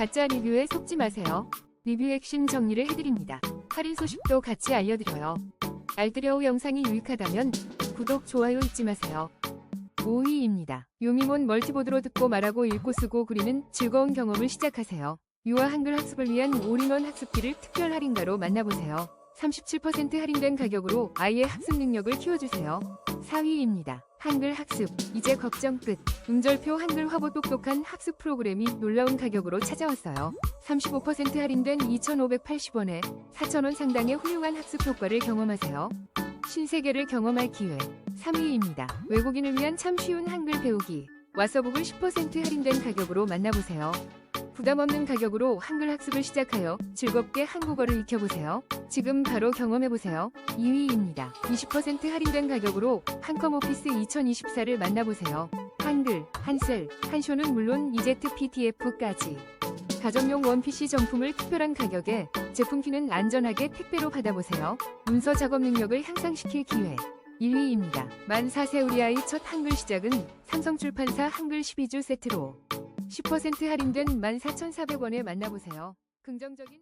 가짜 리뷰에 속지 마세요. 리뷰 핵심 정리를 해드립니다. 할인 소식도 같이 알려드려요. 알뜰여우 영상이 유익하다면 구독, 좋아요 잊지 마세요. 5위입니다. 요미몬 멀티보드로 듣고 말하고 읽고 쓰고 그리는 즐거운 경험을 시작하세요. 유아 한글 학습을 위한 올인원 학습기를 특별 할인가로 만나보세요. 37% 할인된 가격으로 아이의 학습 능력을 키워주세요. 4위입니다. 한글 학습. 이제 걱정 끝. 음절표 한글 화보 똑똑한 학습 프로그램이 놀라운 가격으로 찾아왔어요. 35% 할인된 2,580원에 4,000원 상당의 훌륭한 학습 효과를 경험하세요. 신세계를 경험할 기회. 3위입니다. 외국인을 위한 참 쉬운 한글 배우기. 와서북을 10% 할인된 가격으로 만나보세요. 부담 없는 가격으로 한글 학습을 시작하여 즐겁게 한국어를 익혀보세요. 지금 바로 경험해보세요. 2위입니다. 20% 할인된 가격으로 한컴 오피스 2024를 만나보세요. 한글, 한셀, 한쇼는 물론 이제트 PTF까지. 가정용 원PC 정품을 특별한 가격에 제품키는 안전하게 택배로 받아보세요. 문서 작업 능력을 향상시킬 기회. 1위입니다. 만 4세 우리 아이 첫 한글 시작은 삼성출판사 한글 12주 세트로 10% 할인된 14,400원에 만나보세요. 긍정적인